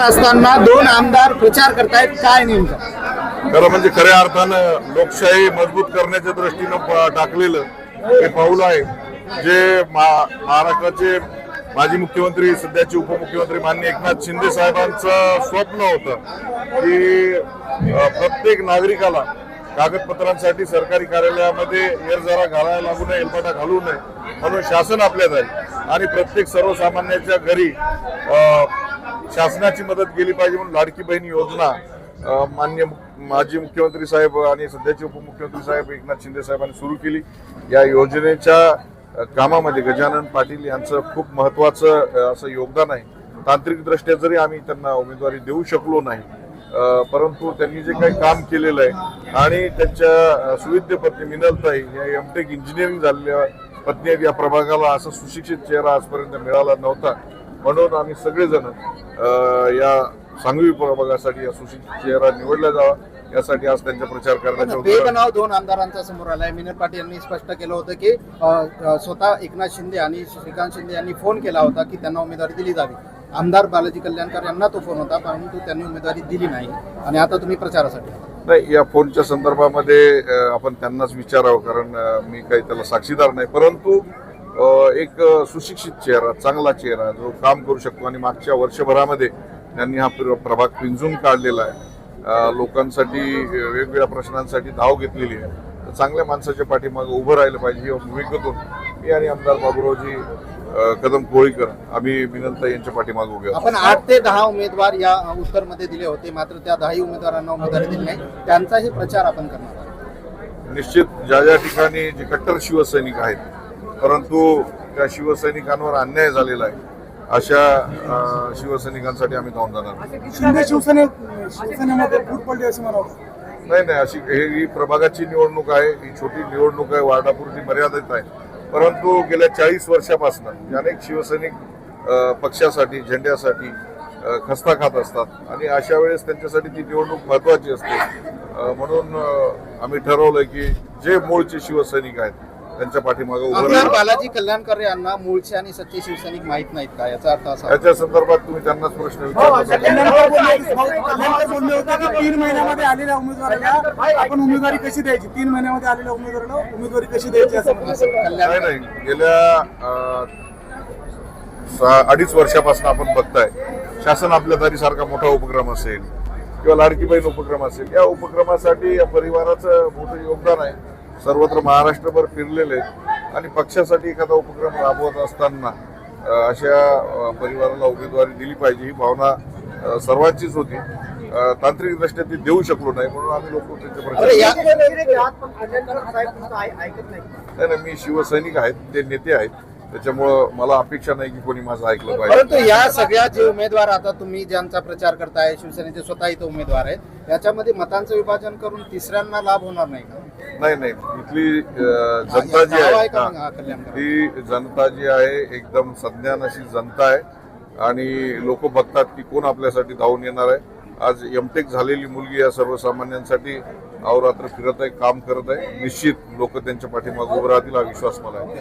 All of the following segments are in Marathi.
आमदार असताना दोन आमदार प्रचार करतायत काय नेमकं? खरं म्हणजे खऱ्या अर्थानं लोकशाही मजबूत करण्याच्या दृष्टीनं टाकलेलं हे पाऊल आहे. जे महाराष्ट्राचे माजी मुख्यमंत्री सध्याचे उपमुख्यमंत्री माननीय एकनाथ शिंदे साहेबांचं स्वप्न होतं की प्रत्येक नागरिकाला कागदपत्रांसाठी सरकारी कार्यालयामध्ये एरजरा घालायला लागू नये एलपाटा घालू नये म्हणून शासन आपल्यात आहे. आणि प्रत्येक सर्वसामान्याच्या घरी शासनाची मदत केली पाहिजे म्हणून लाडकी बहीण योजना मान्य माजी मुख्यमंत्री साहेब आणि सध्याचे उपमुख्यमंत्री साहेब एकनाथ शिंदे साहेबांनी सुरू केली. या योजनेच्या कामामध्ये गजानन पाटील यांचं खूप महत्वाचं असं योगदान आहे. तांत्रिकदृष्ट्या जरी आम्ही त्यांना उमेदवारी देऊ शकलो नाही परंतु त्यांनी जे काही काम केलेलं आहे आणि त्यांच्या अ, सुविद्य पत्नी मिनलताई या एमटेक इंजिनिअरिंग झालेल्या पत्नी या प्रभागाला असा सुशिक्षित चेहरा आजपर्यंत मिळाला नव्हता. म्हणून आम्ही सगळेजण या सांगवी प्रभागासाठी या सुशिक्षित चेहरा निवडला जावा. यासाठी आज त्यांचा प्रचार उद्देशाने- नाव दोन आमदारांचा समोर आलाय. मिनल पाटील यांनी स्पष्ट केलं होतं की स्वतः एकनाथ शिंदे आणि श्रीकांत शिंदे यांनी फोन केला होता की त्यांना उमेदवारी दिली जावी. आमदार बालाजी कल्याणकर यांना तो फोन होता परंतु त्यांनी उमेदवारी दिली नाही. आणि आता तुम्ही प्रचारासाठी नाही या फोनच्या संदर्भामध्ये आपण त्यांनाच विचारावं कारण मी काही त्याला साक्षीदार नाही. परंतु एक सुशिक्षित चेहरा चांगला चेहरा जो काम करू शकतो. आणि मागच्या वर्षभरामध्ये त्यांनी हा प्र- प्रभाग पिंजून काढलेला आहे. लोकांसाठी वेगवेगळ्या प्रश्नांसाठी धाव घेतलेली आहे. तर चांगल्या माणसाच्या पाठीमागे उभं राहिलं पाहिजे या भूमिकेतून मी आणि आमदार बाबुरावजी कदम कोळीकर आम्ही विनंता यांच्या पाठीमागे उभे आपण आठ ते दहा उमेदवार या उत्तरमध्ये दिले होते. मात्र त्या दहाही उमेदवारांना उमेदवारी दिली नाही. त्यांचाही प्रचार आपण करणार आहोत. निश्चित ज्या ज्या ठिकाणी जे कट्टर शिवसैनिक आहेत परंतु त्या शिवसैनिकांवर अन्याय झालेला आहे. अशा शिवसैनिकांसाठी आम्ही धावून जाणार शिंदे शिवसेने शिवसेनेमध्ये फूट पडली असं मला वाटतं नाही नाही अशी हे ही प्रभागाची निवडणूक आहे ही छोटी निवडणूक आहे वार्डापुरती मर्यादित आहे. परंतु गेल्या चाळीस वर्षापासून अनेक शिवसैनिक पक्षासाठी झेंड्यासाठी खस्ता खात असतात. आणि अशा वेळेस त्यांच्यासाठी ती निवडणूक महत्वाची असते. म्हणून आम्ही ठरवलंय की जे मूळचे शिवसैनिक आहेत त्यांच्या पाठीमागे उभं बालाजी कल्याणकर यांना मूळचे आणि सच्चे शिवसैनिक माहीत नाहीत का? याचा अर्थ असा. याच्या संदर्भात तुम्ही त्यांनाच प्रश्न हो, विचारला कल्याणकर बोलले कल्याणकर बोलले होते की? तीन महिन्यामध्ये आलेल्या उमेदवाराला आपण उमेदवारी कशी द्यायची? तीन महिन्यामध्ये आलेल्या उमेदवाराला उमेदवारी कशी द्यायची असं. नाही कल्याण नाही गेल्या अडीच वर्षापासून आपण बघताय. शासन आपल्या दारी सारखा मोठा उपक्रम असेल किंवा लाडकी बहीण उपक्रम असेल. या उपक्रमासाठी या परिवाराचं मोठं योगदान आहे. सर्वत्र महाराष्ट्रभर फिरलेले आहेत आणि पक्षासाठी एखादा उपक्रम राबवत असताना अशा परिवाराला उमेदवारी दिली पाहिजे ही भावना सर्वांचीच होती तांत्रिकदृष्ट्या ती देऊ शकलो नाही म्हणून आम्ही लोक त्यांचे प्रचार अरे या नाही नाही मी शिवसैनिक आहेत ते नेते आहेत त्याच्यामुळं मला अपेक्षा नाही की कोणी माझं ऐकलं पाहिजे. परंतु या सगळ्या जे उमेदवार आता तुम्ही ज्यांचा प्रचार करताय शिवसेनेचे स्वतः इथं उमेदवार आहेत याच्यामध्ये मतांचं विभाजन करून तिसऱ्यांना लाभ होणार नाही का? नाही नाही. इथली जनता जी आहे हा, जनता जी आहे एकदम संज्ञान अशी जनता आहे. आणि लोक बघतात की कोण आपल्यासाठी धावून येणार आहे. आज एमटेक झालेली मुलगी या सर्वसामान्यांसाठी अहोरात्र फिरत आहे काम करत आहे. निश्चित लोक त्यांच्या पाठीमागे उभं राहतील हा विश्वास मला आहे.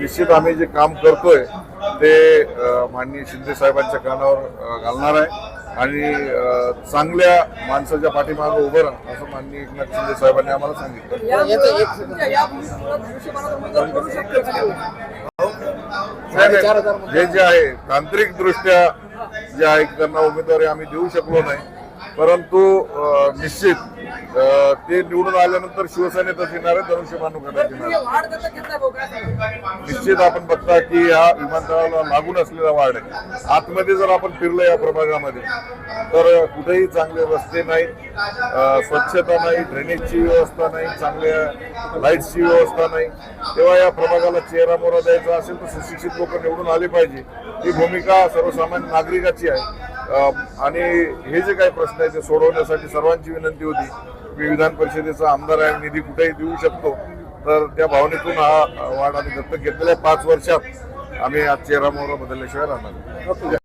निश्चित आम्ही जे काम करतोय ते माननीय शिंदे साहेबांच्या कानावर घालणार आहे. आणि चांगल्या माणसाच्या पाठीमागे उभं राहा असं माननीय एकनाथ शिंदे साहेबांनी आम्हाला सांगितलं. हे जे आहे तांत्रिक दृष्ट्या जे आहे त्यांना उमेदवारी आम्ही देऊ शकलो नाही. परंतु निश्चित ते निवडून आल्यानंतर शिवसेनेतच येणार आहे धनुष्यबाण येणार आहे. निश्चित आपण बघता की या विमानतळाला लागून असलेला वाढ आहे. आतमध्ये जर आपण फिरलो या प्रभागामध्ये तर कुठेही चांगले रस्ते नाहीत स्वच्छता नाही ड्रेनेजची व्यवस्था नाही चांगल्या लाईट्सची व्यवस्था नाही. तेव्हा या प्रभागाला चेहरा मोरा द्यायचा असेल तर सुशिक्षित लोक निवडून आले पाहिजे. ही भूमिका सर्वसामान्य नागरिकाची आहे. आणि हे जे काही प्रश्न आहे ते सोडवण्यासाठी सर्वांची विनंती होती. मी विधान परिषदेचा आमदार आहे निधी कुठेही देऊ शकतो. तर त्या भावनेतून हा वाढ आम्ही दत्तक घेतलेला आहे. पाच वर्षात आम्ही आज चेहरा मोहरा बदलल्याशिवाय राहणार